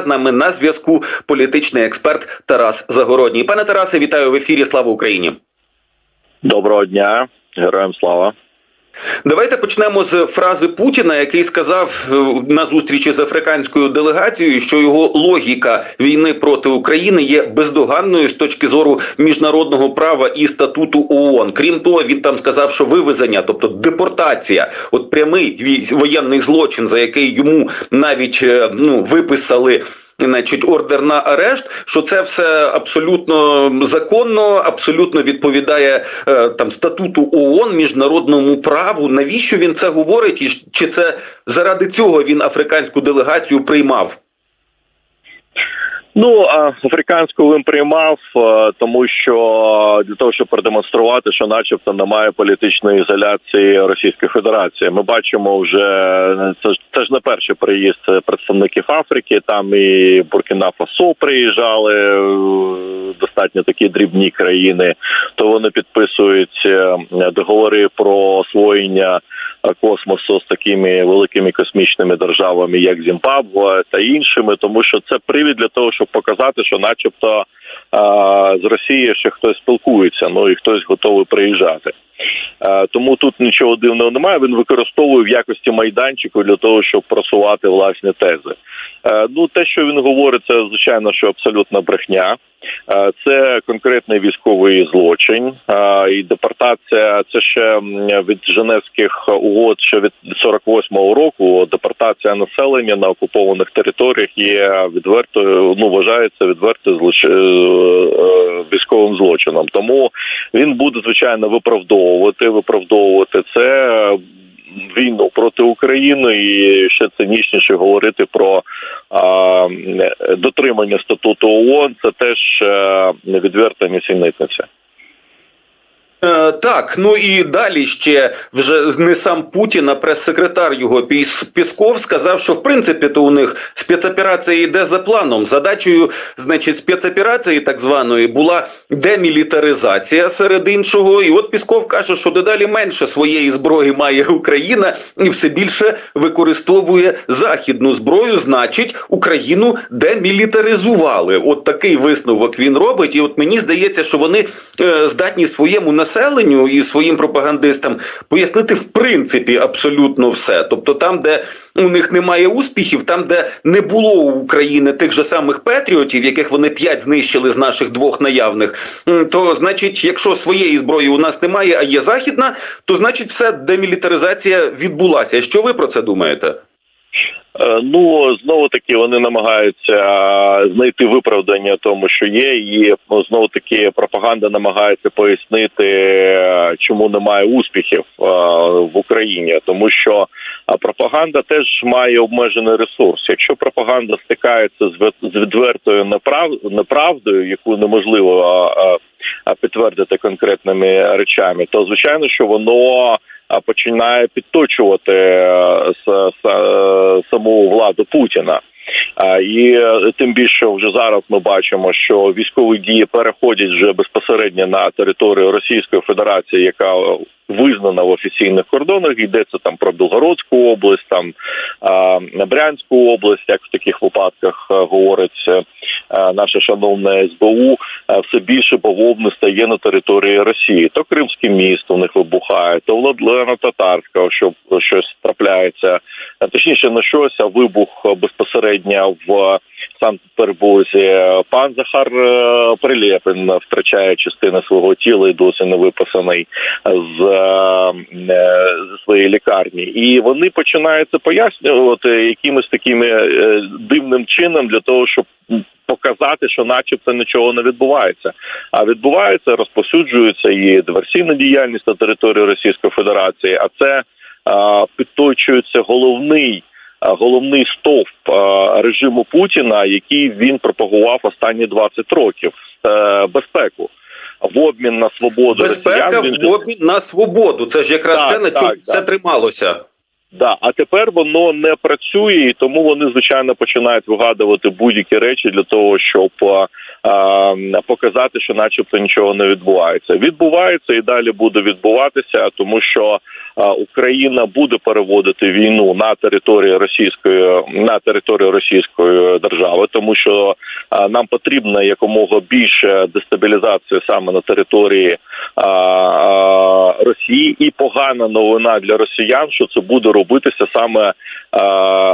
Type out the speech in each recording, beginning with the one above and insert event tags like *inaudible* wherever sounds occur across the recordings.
З нами на зв'язку політичний експерт Тарас Загородній. Пане Тарасе, вітаю в ефірі. Слава Україні. Доброго дня, героям слава. Давайте почнемо з фрази Путіна, який сказав е, на зустрічі з африканською делегацією, що його логіка війни проти України є бездоганною з точки зору міжнародного права і статуту ООН. Крім того, він там сказав, що вивезення, тобто депортація, от прямий воєнний злочин, за який йому навіть е, ну виписали. Значить, ордер на арешт, що це все абсолютно законно, абсолютно відповідає е, там статуту ООН, міжнародному праву. Навіщо він це говорить? І чи це заради цього він африканську делегацію приймав? Ну а африканську він приймав, е, тому що для того, щоб продемонструвати, що, начебто, немає політичної ізоляції Російської Федерації. Ми бачимо вже це ж це ж не перший приїзд представників Африки. Там і Буркіна Фасо приїжджали е, достатньо такі дрібні країни. То вони підписують е, договори про освоєння космосу з такими великими космічними державами, як Зімбабве та іншими, тому що це привід для того, щоб показати, що, начебто, з Росією ще хтось спілкується, ну і хтось готовий приїжджати. Е, Тому тут нічого дивного немає. Він використовує в якості майданчику для того, щоб просувати власні тези. Е, Ну, те, що він говорить, це звичайно, що абсолютна брехня. Е, Це конкретний військовий злочин Е, і депортація. Це ще від Женевських угод ще від 48-го року. Депортація населення на окупованих територіях є відвертою. Ну вважається відвертою злоч... е, військовим злочином. Тому він буде звичайно виправдовувати, виправдовувати це. Е, Війну проти України і ще цинічніше говорити про а, дотримання статуту ООН, це теж е, відверта нісенітниця. Е, так, ну і далі ще вже не сам Путін, а прес-секретар його Піс- Пісков сказав, що в принципі то у них спецоперація йде за планом. Задачею, значить, спецоперації так званої була демілітаризація серед іншого. І от Пісков каже, що дедалі менше своєї зброї має Україна і все більше використовує західну зброю. Значить, Україну демілітаризували. От такий висновок він робить. І от мені здається, що вони е, здатні своєму населенню і своїм пропагандистам пояснити в принципі абсолютно все. Тобто, там, де у них немає успіхів, там, де не було у України тих же самих патріотів, яких вони п'ять знищили з наших двох наявних, то значить, якщо своєї зброї у нас немає, а є західна, то значить все демілітаризація відбулася. Що ви про це думаєте? Е, Ну знову таки вони намагаються знайти виправдання тому, що є, і ну, знову таки пропаганда намагається пояснити, е, чому немає успіхів в Україні, тому що пропаганда теж має обмежений ресурс. Якщо пропаганда стикається з ве- відвертою неправ... неправдою, яку неможливо підтвердити конкретними речами, то звичайно, що воно починає підточувати е, с- саму владу Путіна. І е, тим більше вже зараз ми бачимо, що військові дії переходять вже безпосередньо на територію Російської Федерації, яка визнана в офіційних кордонах. Йдеться там про Білгородську область, там Брянську область, як в таких випадках е, говорить е, наше шановне СБУ, е, все більше бавовни стає на території Росії. То Кримське місто в них вибухає, то Владлена Татарська, що щось трапляється. Е, Точніше, не щось, а вибух е, безпосередньо в Санкт-Петербурзі. Пан Захар е, Прилєпин втрачає частини свого тіла і досі не виписаний з, е, зі своєї лікарні. І вони починають це пояснювати якимось такими е, дивним чином для того, щоб показати, що, начебто, нічого не відбувається. А відбувається, розповсюджується і диверсійна діяльність на території Російської Федерації. А це а, підточується головний. Головний стовп режиму Путіна, який він пропагував останні 20 років е, безпеку в обмін на свободу Безпека росіян. він в обмін на свободу. Це ж якраз Так, те, на так, чому так. все трималося. Да, а тепер воно не працює, і тому вони звичайно починають вигадувати будь-які речі для того, щоб а, показати, що, начебто, нічого не відбувається. Відбувається і далі буде відбуватися, тому що е, Україна буде переводити війну на територію російської на територію Російської держави, тому що е, нам потрібна якомога більше дестабілізації саме на території е, е, Росії, і погана новина для росіян, що це буде робитися саме е,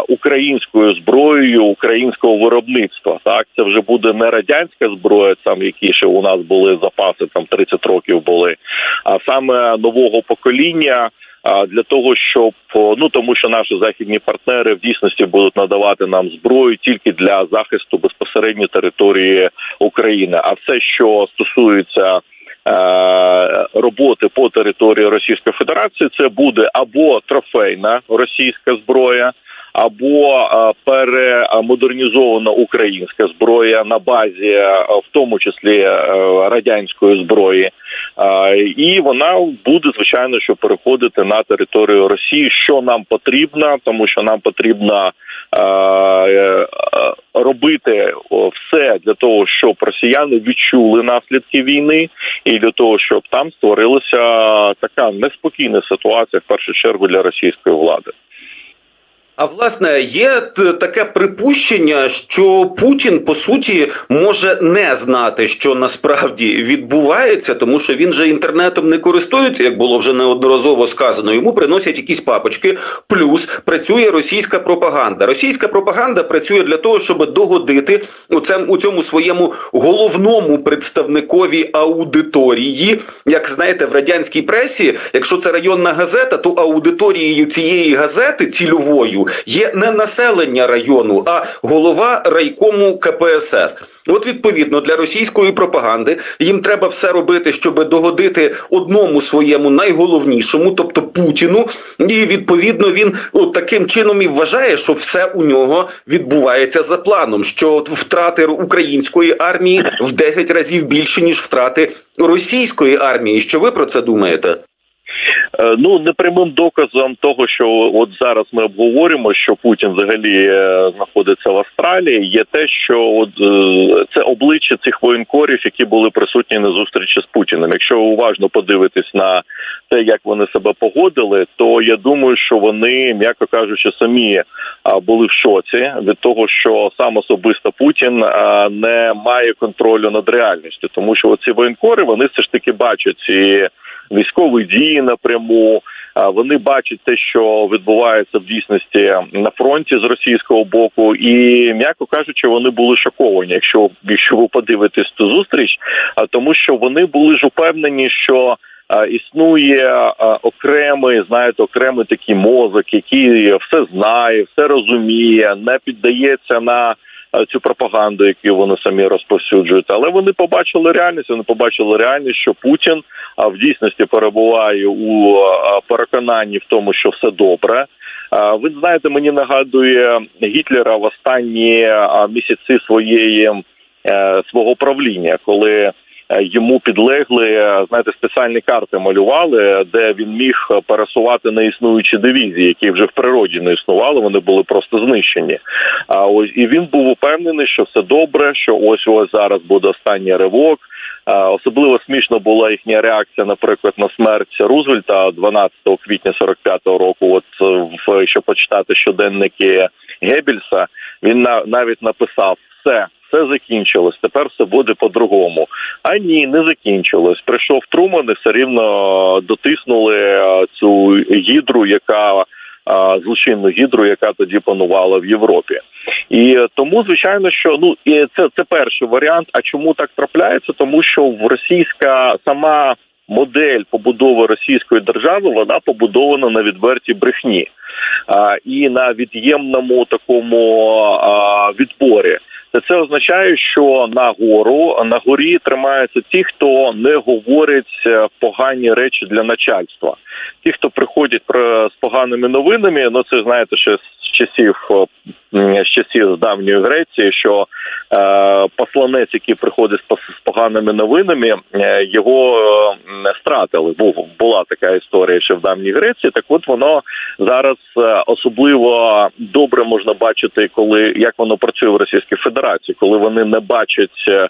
українською зброєю українського виробництва. Так це вже буде не радянська зброя, там які ще у нас були запаси, там 30 років були, а саме нового покоління. А для того, щоб ну тому, що наші західні партнери в дійсності будуть надавати нам зброю тільки для захисту безпосередньо території України. А все, що стосується роботи по території Російської Федерації, це буде або трофейна російська зброя. Або е, перемодернізована українська зброя на базі, е, в тому числі е, радянської зброї, Е, і вона буде звичайно, що переходити на територію Росії, що нам потрібно, тому що нам потрібно е, е, робити все для того, щоб росіяни відчули наслідки війни, і для того, щоб там створилася така неспокійна ситуація в першу чергу для російської влади. А власне, є таке припущення, що Путін по суті може не знати, що насправді відбувається, тому що він же інтернетом не користується, як було вже неодноразово сказано. Йому приносять якісь папочки. Плюс працює російська пропаганда. Російська пропаганда працює для того, щоб догодити у цьому, у цьому своєму головному представникові аудиторії. Як знаєте, в радянській пресі, якщо це районна газета, то аудиторією цієї газети цільовою є не населення району, а голова райкому КПСС. От відповідно для російської пропаганди їм треба все робити, щоб догодити одному своєму найголовнішому, тобто Путіну. І відповідно він от таким чином і вважає, що все у нього відбувається за планом. Що втрати української армії в 10 разів більше ніж втрати російської армії. Що ви про це думаєте? Е, Ну непрямим доказом того, що от зараз ми обговорюємо, що Путін взагалі е, знаходиться в Австралії, є те, що от е, це обличчя цих воєнкорів, які були присутні на зустрічі з Путіним. Якщо уважно подивитись на те, як вони себе погодили, то я думаю, що вони, м'яко кажучи, самі були в шоці від того, що сам особисто Путін не має контролю над реальністю, тому що ці воєнкори вони все ж таки бачать ці військові дії напряму. Вони бачать те, що відбувається в дійсності на фронті з російського боку, і м'яко кажучи, вони були шоковані. Якщо якщо ви подивитесь ту зустріч, а тому, що вони були ж упевнені, що існує окремий, знаєте, окремий такий мозок, який все знає, все розуміє, не піддається на цю пропаганду, яку вони самі розповсюджують. Але вони побачили реальність. Вони побачили реальність, що Путін в дійсності перебуває у переконанні в тому, що все добре. Ви знаєте, мені нагадує Гітлера в останні місяці своєї е, свого правління, коли е, йому підлегли е, знаєте, спеціальні карти малювали, де він міг пересувати на існуючі дивізії, які вже в природі не існували. Вони були просто знищені. А ось і він був упевнений, що все добре, що ось ось зараз буде останній ривок. Особливо смішно була їхня реакція, наприклад, на смерть Рузвельта 12 квітня 45-го року. От е, в якщо почитати щоденники Геббельса, він на навіть написав все. Все закінчилось, тепер все буде по-другому. А ні, не закінчилось. Прийшов Труман і все рівно дотиснули е, цю гідру, яка е, злочинну гідру, яка тоді панувала в Європі. І тому, звичайно, що ну і це, це перший варіант. А чому так трапляється? Тому що в російська сама модель побудови російської держави вона побудована на відвертій брехні а, і на від'ємному такому а, відборі. Це означає, що на гору на горі тримаються ті, хто не говорить е, погані речі для начальства. Ті, хто приходять з поганими новинами, ну це знаєте, ще з часів е, з часів давньої Греції, що е, посланець, який приходить з поганими новинами, е, його стратили. Був була така історія ще в давній Греції. Так, от воно зараз особливо добре можна бачити, коли як воно працює в Російській Федерації, коли вони не бачать е,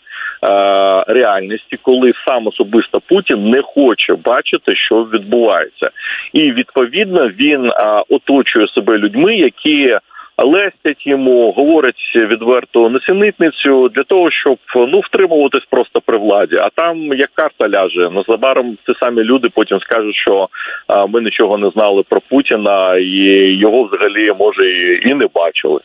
реальності, коли сам особисто Путін не хоче бачити, що відбувається, і відповідно він е, оточує себе людьми, які лестять йому, говорять відверто несенітницю для того, щоб ну втримуватись просто при владі. А там як карта ляже незабаром ті самі люди потім скажуть, що а, ми нічого не знали про Путіна, і його взагалі може і, і не бачили.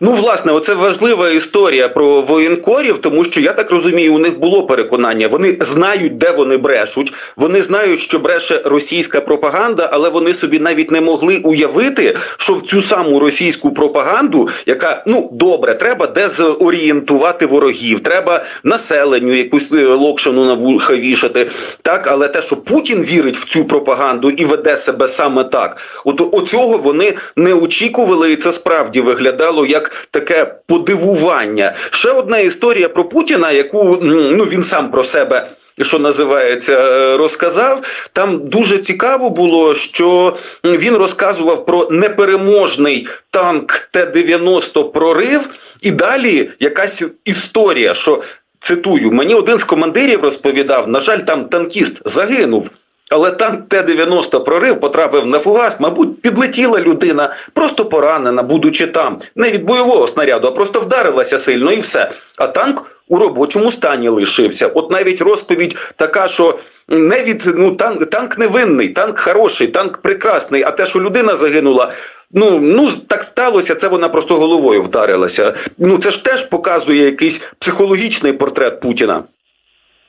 Ну, власне, оце важлива історія про воєнкорів, тому що я так розумію, у них було переконання. Вони знають, де вони брешуть. Вони знають, що бреше російська пропаганда, але вони собі навіть не могли уявити, що в цю саму російську пропаганду, яка ну добре, треба дезорієнтувати ворогів, треба населенню якусь е, локшину на вуха вішати. Так, але те, що Путін вірить в цю пропаганду і веде себе саме так, от оцього вони не очікували, і це справді виглядало як таке подивування. Ще одна історія про Путіна, яку ну він сам про себе. Що називається, е, розказав там дуже цікаво було, що він розказував про непереможний танк Т-90 прорив, і далі якась історія. Що цитую, мені один з командирів розповідав: на жаль, там танкіст загинув. Але танк Т-90 прорив потрапив на фугас, мабуть, підлетіла людина, просто поранена, будучи там, не від бойового снаряду, а просто вдарилася сильно і все. А танк у робочому стані лишився. От навіть розповідь така, що не від ну танк, танк невинний, танк хороший, танк прекрасний. А те, що людина загинула, ну ну так сталося. Це вона просто головою вдарилася. Ну це ж теж показує якийсь психологічний портрет Путіна.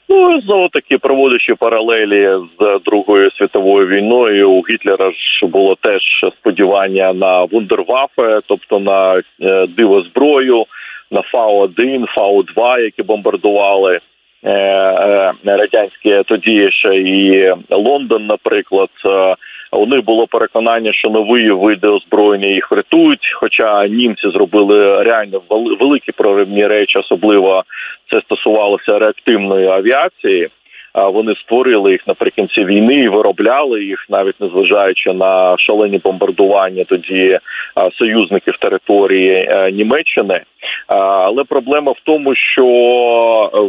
Ну знову таки проводячи паралелі з Другою світовою війною, у Гітлера ж було теж сподівання на вундервафе, тобто на е, диво зброю, на фау 1 фау 2 які бомбардували е, е, радянські тоді ще і Лондон, наприклад. Е, у них було переконання, що нові види озброєння їх врятують. Хоча німці зробили реально великі проривні речі, особливо це стосувалося реактивної авіації. Вони створили їх наприкінці війни і виробляли їх, навіть незважаючи на шалені бомбардування тоді союзників території е, Німеччини. Але проблема в тому, що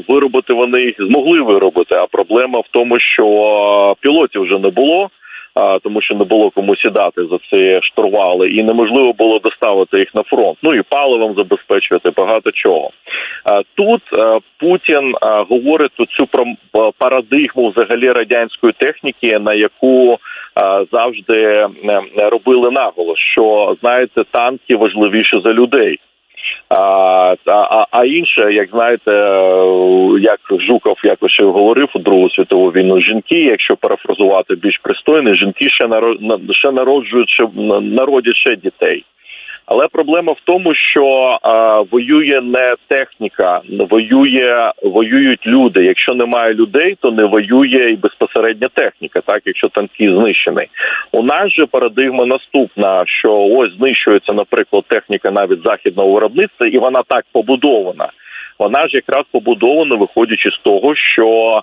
виробити вони їх змогли виробити. А проблема в тому, що пілотів вже не було тому що не було кому сідати за ці штурвали, і неможливо було доставити їх на фронт. Ну і паливом забезпечувати багато чого. Тут Путін говорить цю про парадигму взагалі радянської техніки, на яку завжди робили наголос, що знаєте, танки важливіші за людей. А а, а інше, як знаєте, як Жуков якось ще говорив у Другу світову війну, жінки, якщо парафразувати більш пристойно, жінки ще народ, ще народжують ще народять ще дітей. Але проблема в тому, що а, воює не техніка, воює воюють люди. Якщо немає людей, то не воює і безпосередня техніка. Так, якщо танки знищений, у нас же парадигма наступна: що ось знищується, наприклад, техніка навіть західного виробництва, і вона так побудована. Вона ж якраз побудована, виходячи з того, що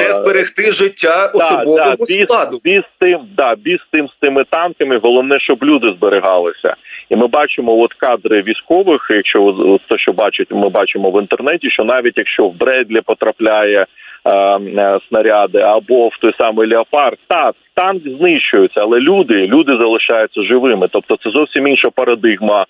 це зберегти життя особового да, да, складу. Бі, тим, да, біз тим з тими танками. Головне, щоб люди зберігалися, і ми бачимо от кадри військових. Якщо те, що бачить, ми бачимо в інтернеті, що навіть якщо в Бредлі потрапляє е, е, снаряди або в той самий леопард, так танк знищується, але люди люди залишаються живими. Тобто, це зовсім інша парадигма,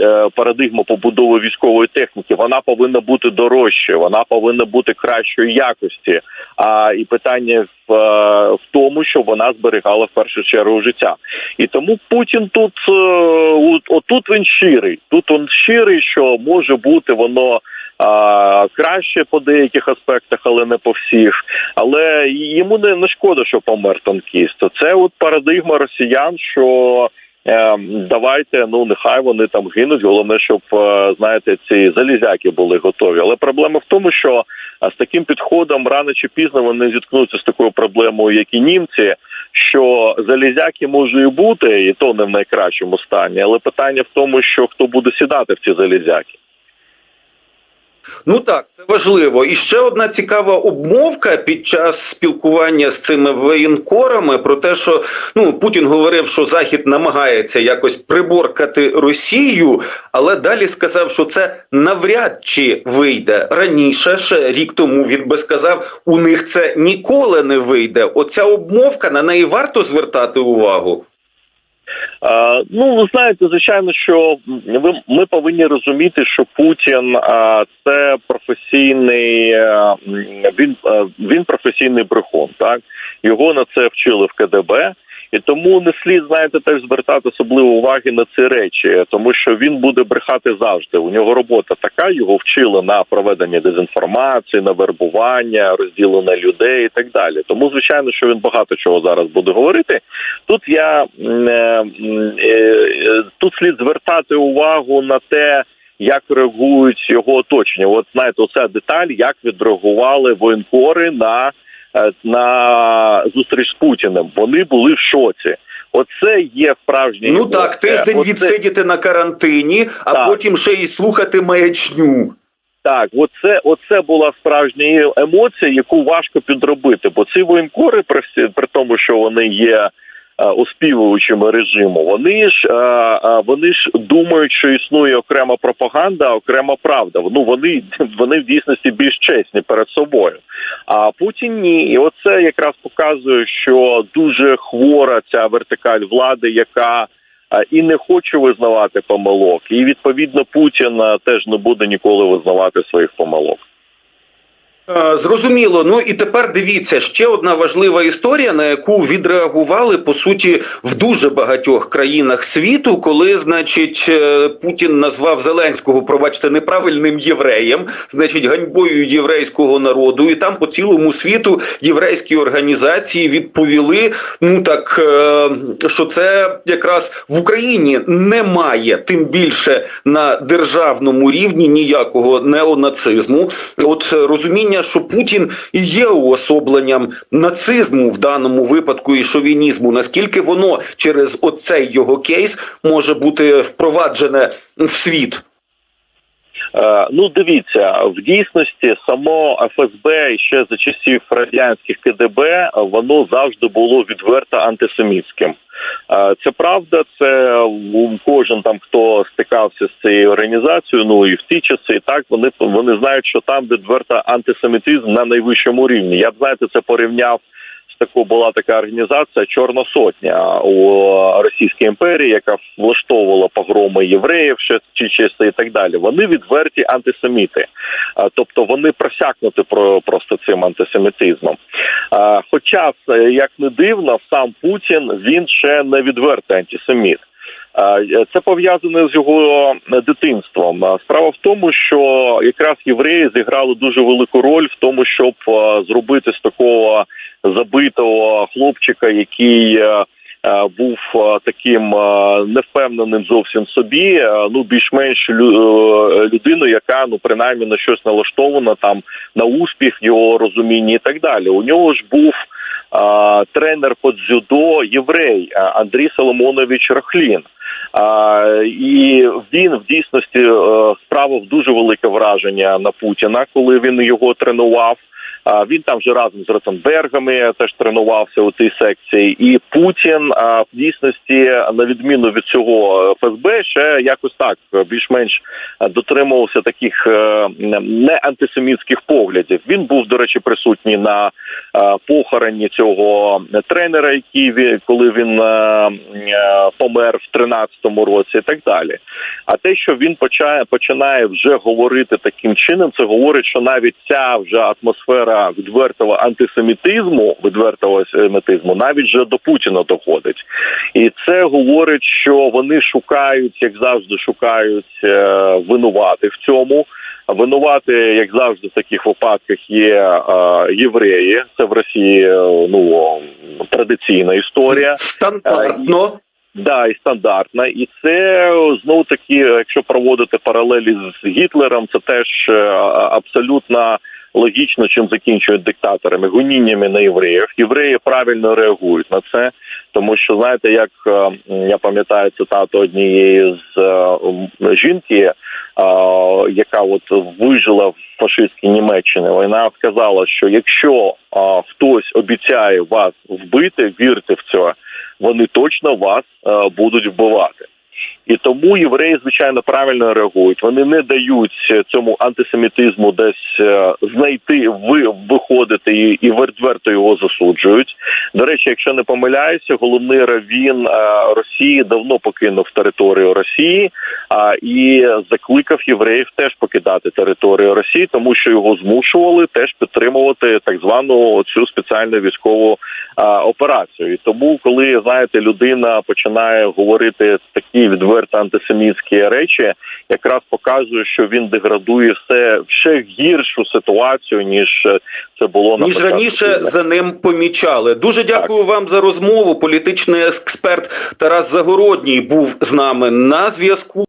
е, парадигма побудови військової техніки. Вона повинна бути дорожче, вона повинна бути кращої якості. А і питання в, е, в тому, що вона зберігала в першу чергу життя, і тому Путін тут е, отут він щирий. Тут він щирий, що може бути воно а, краще по деяких аспектах, але не по всіх. Але йому не, не шкода, що помер танкіст. Це от парадигма росіян, що. Е, давайте, ну нехай вони там гинуть. Головне, щоб е, знаєте, ці залізяки були готові. Але проблема в тому, що з таким підходом рано чи пізно вони зіткнуться з такою проблемою, як і німці, що залізяки може і бути, і то не в найкращому стані. Але питання в тому, що хто буде сідати в ці залізяки. Ну так, це важливо. І ще одна цікава обмовка під час спілкування з цими воєнкорами про те, що ну Путін говорив, що Захід намагається якось приборкати Росію, але далі сказав, що це навряд чи вийде раніше. Ще рік тому він би сказав, у них це ніколи не вийде. Оця обмовка на неї варто звертати увагу. Ну, ви знаєте, звичайно, що ми повинні розуміти, що Путін це професійний е, він, е, він професійний брехун. Так його на це вчили в КДБ. І тому не слід знаєте теж звертати особливо уваги на ці речі, тому що він буде брехати завжди. У нього робота така, його вчили на проведення дезінформації, на вербування, розділення людей і так далі. Тому звичайно, що він багато чого зараз буде говорити. Тут я е, е, тут слід звертати увагу на те. Як реагують його оточення? От знаєте, оця деталь, як відреагували воєнкори на на зустріч з Путіним. Вони були в шоці. Оце є справжнє Ну так, тиждень Оце- відсидіти на карантині, а Так. потім ще й слухати маячню. Так, оце, оце була справжня емоція, яку важко підробити. Бо ці воєнкори, при всі при тому, що вони є е, оспівувачами режиму, вони ж е, е, вони ж думають, що існує окрема пропаганда, окрема правда. Ну вони *laughs* вони в дійсності більш чесні перед собою. А Путін ні, і оце якраз показує, що дуже хвора ця вертикаль влади, яка і не хоче визнавати помилок. І відповідно Путін теж не буде ніколи визнавати своїх помилок. Е, Зрозуміло. Ну і тепер дивіться ще одна важлива історія, на яку відреагували по суті в дуже багатьох країнах світу, коли, значить, е, Путін назвав Зеленського, пробачте, неправильним євреєм, значить, ганьбою єврейського народу, і там по цілому світу єврейські організації відповіли: ну так е, що це якраз в Україні немає, тим більше на державному рівні ніякого неонацизму. От е, розуміння, що Путін і є уособленням нацизму в даному випадку і шовінізму, наскільки воно через оцей його кейс може бути впроваджене в світ. Е, Ну, дивіться, в дійсності само ФСБ ще за часів радянських КДБ воно завжди було відверто антисемітським. Е, Це правда, це кожен там, хто стикався з цією організацією, ну і в ті часи, так вони вони знають, що там відверто антисемітизм на найвищому рівні. Я б знаєте, це порівняв з такою була така організація Чорна Сотня у Російській імперії, яка влаштовувала погроми євреїв, ще чи чисто і так далі. Вони відверті антисеміти, тобто вони просякнуті про просто цим антисемітизмом. Хоча як не дивно, сам Путін він ще не відвертий антисеміт. Е, Це пов'язане з його дитинством. Справа в тому, що якраз євреї зіграли дуже велику роль в тому, щоб зробити з такого забитого хлопчика, який е, е, був е, таким е, невпевненим зовсім собі. е, Ну більш-менш лю- е, людину, яка ну принаймні на щось налаштована там на успіх його розумінні і так далі. У нього ж був е, тренер по дзюдо єврей е, Андрій Соломонович Рохлін. І він в дійсності е, справив дуже велике враження на Путіна, коли він його тренував. А він там вже разом з Ротенбергами теж тренувався у цій секції, і Путін а, в дійсності, на відміну від цього ФСБ, ще якось так більш-менш дотримувався таких е, не антисемітських поглядів. Він був, до речі, присутній на е, похороні цього тренера, який коли він е, е, помер в 13-му році, і так далі. А те, що він почає починає вже говорити таким чином, це говорить, що навіть ця вже атмосфера відвертого антисемітизму, відвертого антисемітизму, навіть вже до Путіна доходить, і це говорить, що вони шукають, як завжди, шукають е, винуватих в цьому. Винувати, як завжди, в таких випадках є е, євреї. Це в Росії е, ну традиційна історія. Стандартно. Да, і стандартна, і це знову таки, якщо проводити паралелі з Гітлером, це теж е, абсолютно логічно, чим закінчують диктаторами гоніннями на євреїв. Євреї правильно реагують на це, тому що знаєте, як е, я пам'ятаю цитату однієї з е, жінки, яка от вижила в фашистській Німеччині, вона сказала, що якщо хтось обіцяє вас вбити, вірте в це, вони точно вас будуть вбивати. І тому євреї, звичайно, правильно реагують. Вони не дають цьому антисемітизму десь е, знайти, ви виходити і, відверто його засуджують. До речі, якщо не помиляюся, головний равін е, Росії давно покинув територію Росії а і закликав євреїв теж покидати територію Росії, тому що його змушували теж підтримувати так звану цю спеціальну військову операцію. І тому, коли знаєте, людина починає говорити такі відверто антисемітські речі, якраз показує, що він деградує все в ще гіршу ситуацію ніж е, це було на ніж раніше війни. за ним помічали. Дуже дякую вам за розмову. Політичний експерт Тарас Загородній був з нами на зв'язку.